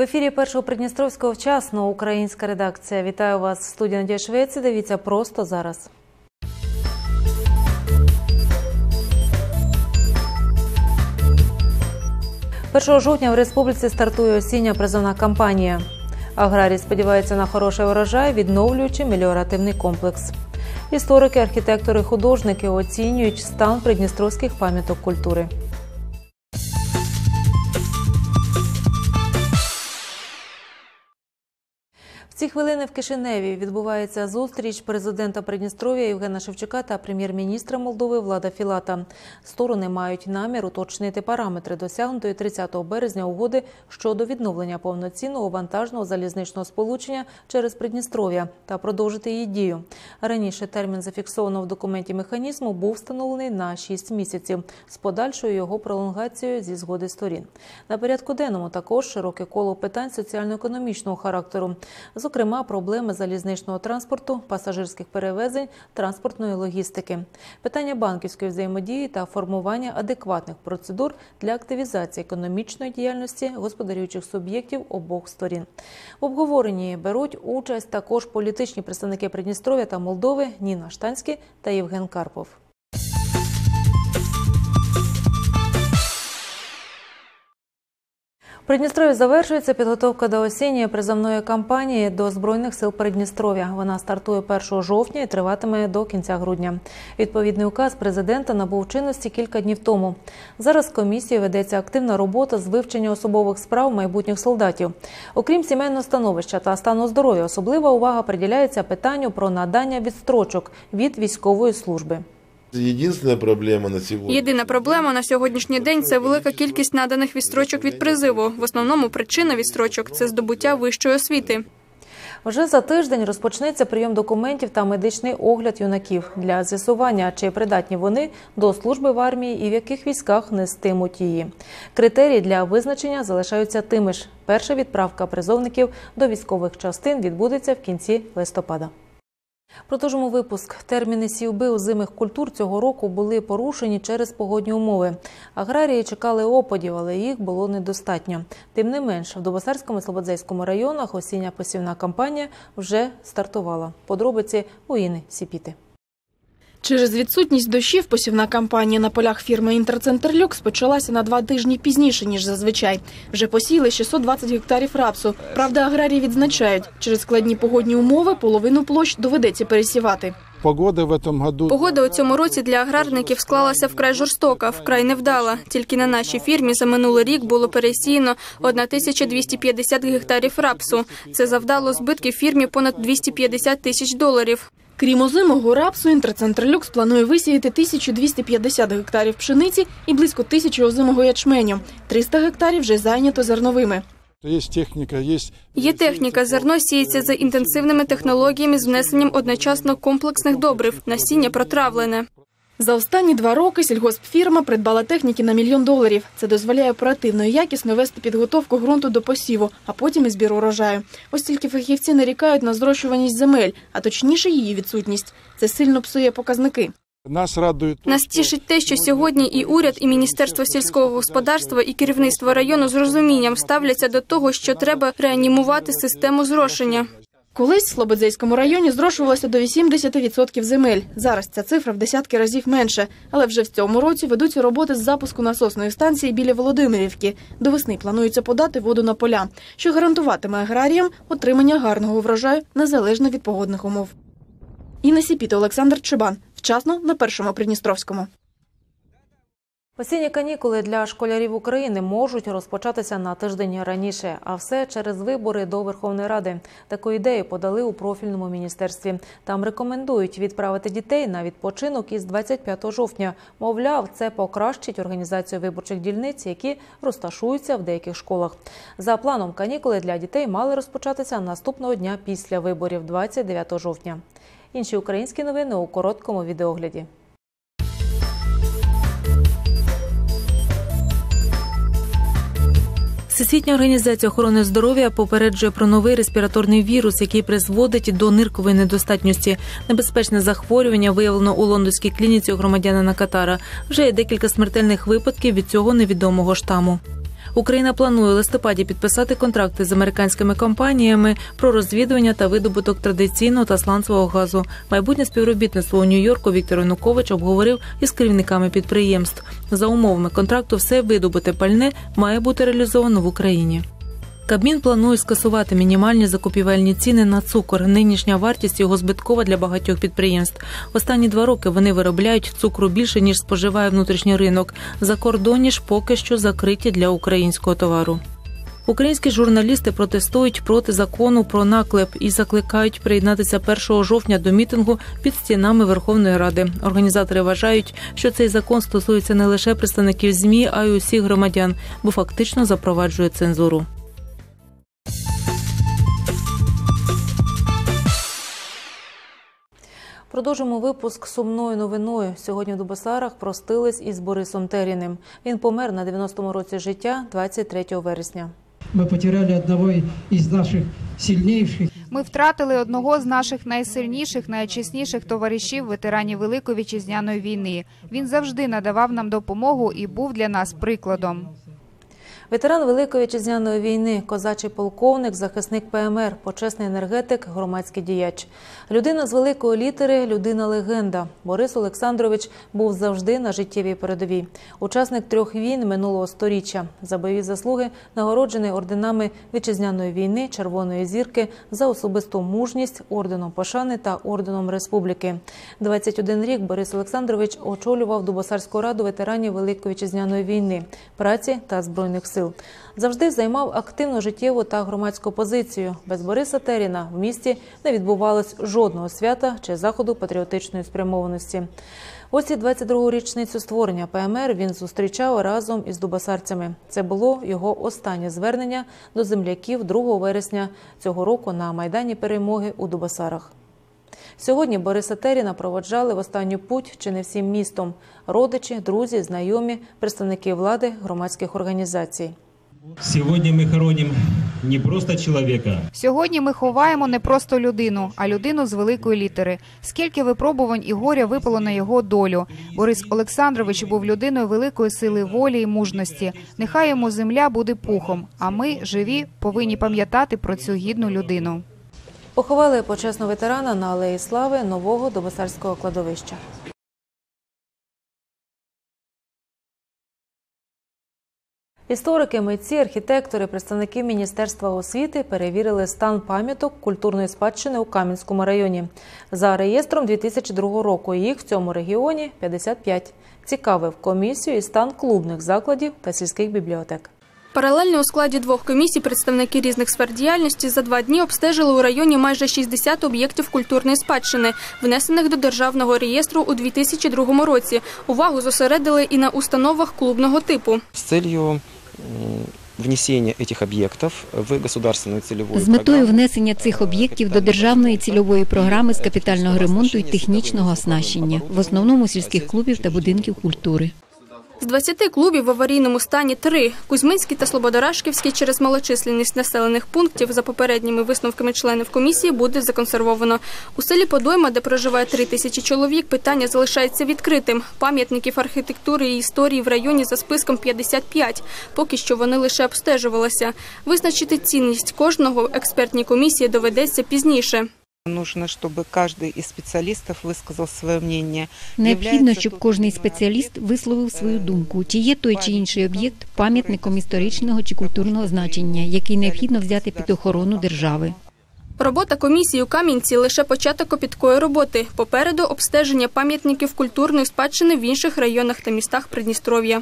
В ефірі першого Придністровського вчасно українська редакція. Вітаю вас. Студія Надія Швеці. Дивіться просто зараз. Першого жовтня в республіці стартує осіння призовна кампанія. Аграрій сподівається на хороший урожай, відновлюючи меліоративний комплекс. Історики, архітектори, художники оцінюють стан придністровських пам'яток культури. Ці хвилини в Кишиневі відбувається зустріч президента Придністров'я Євгена Шевчука та прем'єр-міністра Молдови Влада Філата. Сторони мають намір уточнити параметри досягнутої 30 березня угоди щодо відновлення повноцінного вантажного залізничного сполучення через Придністров'я та продовжити її дію. Раніше термін зафіксованого в документі механізму був встановлений на 6 місяців з подальшою його пролонгацією зі згоди сторін. На порядку денному також широке коло питань соціально-економічного характеру зокрема проблеми залізничного транспорту, пасажирських перевезень, транспортної логістики, питання банківської взаємодії та формування адекватних процедур для активізації економічної діяльності господарюючих суб'єктів обох сторін. В обговоренні беруть участь також політичні представники Придністров'я та Молдови Ніна Штанський та Євген Карпов. Придністрові завершується підготовка до осінньої призовної кампанії до збройних сил Придністров'я. Вона стартує 1 жовтня і триватиме до кінця грудня. Відповідний указ президента набув чинності кілька днів тому. Зараз в комісії ведеться активна робота з вивчення особових справ майбутніх солдатів. Окрім сімейного становища та стану здоров'я, особлива увага приділяється питанню про надання відстрочок від військової служби. Єдина проблема на сьогодні. Єдина проблема на сьогоднішній день це велика кількість наданих відстрочок від призиву. В основному причина відстрочок це здобуття вищої освіти. Вже за тиждень розпочнеться прийом документів та медичний огляд юнаків для з'ясування, чи придатні вони до служби в армії і в яких військах нестимуть її. Критерії для визначення залишаються тими ж. Перша відправка призовників до військових частин відбудеться в кінці листопада. Продовжимо випуск. Терміни сівби озимих культур цього року були порушені через погодні умови. Аграрії чекали опадів, але їх було недостатньо. Тим не менш, в Добосарському і Слободзейському районах осіння посівна кампанія вже стартувала. Подробиці у Іни Сіпіти. Через відсутність дощів посівна кампанія на полях фірми «Інтерцентр Люкс» почалася на два тижні пізніше, ніж зазвичай. Вже посіяли 620 гектарів рапсу. Правда, аграрії відзначають, через складні погодні умови половину площ доведеться пересівати. Погода в этом году Погода у цьому році для аграрників склалася вкрай жорстока, вкрай невдала. Тільки на нашій фірмі за минулий рік було пересіяно 1250 гектарів рапсу. Це завдало збитків фірмі понад 250 тисяч доларів. Крім озимого рапсу, інтрацентралюкс планує висіяти 1250 гектарів пшениці і близько тисячі озимого ячменю. 300 гектарів вже зайнято зерновими. є техніка, є Є техніка. Зерно сіється за інтенсивними технологіями з внесенням одночасно комплексних добрив. Насіння протравлене. За останні два роки сільгоспфірма придбала техніки на мільйон доларів. Це дозволяє оперативно і якісно вести підготовку ґрунту до посіву, а потім і збір урожаю. Ось тільки фахівці нарікають на зрощуваність земель, а точніше її відсутність. Це сильно псує показники. нас радує Нас тішить те, що сьогодні і уряд, і міністерство сільського господарства, і керівництво району з розумінням ставляться до того, що треба реанімувати систему зрошення. Колись в Слободзейському районі зрошувалося до 80% земель. Зараз ця цифра в десятки разів менше. Але вже в цьому році ведуться роботи з запуску насосної станції біля Володимирівки. До весни планується подати воду на поля, що гарантуватиме аграріям отримання гарного врожаю незалежно від погодних умов. Інна Сіпіта, Олександр Чебан. Вчасно на першому Придністровському. Осінні канікули для школярів України можуть розпочатися на тиждень раніше, а все через вибори до Верховної Ради. Таку ідею подали у профільному міністерстві. Там рекомендують відправити дітей на відпочинок із 25 жовтня. Мовляв, це покращить організацію виборчих дільниць, які розташуються в деяких школах. За планом канікули для дітей мали розпочатися наступного дня після виборів, 29 жовтня. Інші українські новини у короткому відеогляді. Всесвітня організація охорони здоров'я попереджує про новий респіраторний вірус, який призводить до ниркової недостатності. Небезпечне захворювання виявлено у лондонській клініці у громадянина Катара. Вже є декілька смертельних випадків від цього невідомого штаму. Україна планує у листопаді підписати контракти з американськими компаніями про розвідування та видобуток традиційного та сланцевого газу. Майбутнє співробітництво у Нью-Йорку Віктор Янукович обговорив із керівниками підприємств. За умовами контракту, все видобуте пальне має бути реалізовано в Україні. Кабмін планує скасувати мінімальні закупівельні ціни на цукор. Нинішня вартість його збиткова для багатьох підприємств. Останні два роки вони виробляють цукру більше ніж споживає внутрішній ринок. Закордонні ж поки що закриті для українського товару. Українські журналісти протестують проти закону про наклеп і закликають приєднатися 1 жовтня до мітингу під стінами Верховної Ради. Організатори вважають, що цей закон стосується не лише представників змі, а й усіх громадян, бо фактично запроваджує цензуру. Продовжимо випуск сумною новиною. Сьогодні в Дубосарах простились із Борисом Теріним. Він помер на 90-му році життя 23 вересня. Мы потеряли одного из наших сильнейших Ми втратили одного з наших найсильніших, найчесніших товаришів, ветеранів Великої вітчизняної війни. Він завжди надавав нам допомогу і був для нас прикладом. Ветеран Великої вітчизняної війни, козачий полковник, захисник ПМР, почесний енергетик, громадський діяч. Людина з великої літери, людина легенда. Борис Олександрович був завжди на життєвій передовій. Учасник трьох війн минулого сторіччя. За бойові заслуги нагороджений орденами вітчизняної війни, Червоної зірки за особисту мужність, орденом пошани та орденом республіки. 21 рік Борис Олександрович очолював Дубосарську раду ветеранів Великої вітчизняної війни, праці та збройних сил. Завжди займав активну життєву та громадську позицію. Без Бориса Теріна в місті не відбувалось жодного свята чи заходу патріотичної спрямованості. Ось і 22-гу річницю створення ПМР він зустрічав разом із дубасарцями. Це було його останнє звернення до земляків 2 вересня цього року на майдані перемоги у Дубасарах. Сьогодні Бориса Теріна проводжали в останню путь чи не всім містом родичі, друзі, знайомі, представники влади, громадських організацій. Сегодня мы хороним не просто человека, Сьогодні ми ховаємо не просто людину, а людину з великої літери. Скільки випробувань і горя випало на його долю. Борис Олександрович був людиною великої сили волі і мужності. Нехай йому земля буде пухом. А ми, живі, повинні пам'ятати про цю гідну людину. Поховали почесного ветерана на алеї слави нового Добосарського кладовища. Історики, митці, архітектори, представники Міністерства освіти перевірили стан пам'яток культурної спадщини у Кам'янському районі. За реєстром 2002 року їх в цьому регіоні 55. Цікавив комісію і стан клубних закладів та сільських бібліотек. Паралельно у складі двох комісій представники різних сфер діяльності за два дні обстежили у районі майже 60 об'єктів культурної спадщини, внесених до державного реєстру у 2002 році. Увагу зосередили і на установах клубного типу. с целью м, внесения этих объектов в государственную целевую З метою внесення цих об'єктів до державної цільової програми з капітального ремонту і технічного оснащення, в основному сільських клубів та будинків культури. З 20 клубів в аварійному стані три – Кузьминський та Слободорашківський через малочисленність населених пунктів за попередніми висновками членів комісії буде законсервовано. У селі Подойма, де проживає три тисячі чоловік, питання залишається відкритим. Пам'ятників архітектури і історії в районі за списком 55. Поки що вони лише обстежувалися. Визначити цінність кожного експертній комісії доведеться пізніше. Нужно, чтобы каждый из специалистов высказал свое мнение. Необхідно, Являється щоб тут кожний е, спеціаліст висловив свою думку, чи є той чи інший об'єкт пам'ятником історичного чи культурного значення, який необхідно взяти під охорону держави. Робота комісії у Кам'янці лише початок копіткої роботи. Попереду обстеження пам'ятників культурної спадщини в інших районах та містах Придністров'я.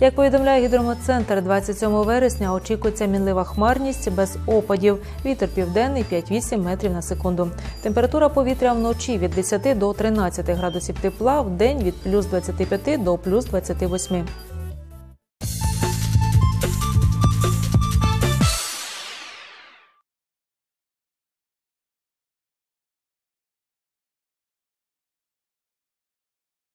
Як повідомляє гідрометцентр, 27 вересня очікується мінлива хмарність без опадів. Вітер південний 5-8 метрів на секунду. Температура повітря вночі від 10 до 13 градусів тепла, в день від плюс 25 до плюс 28.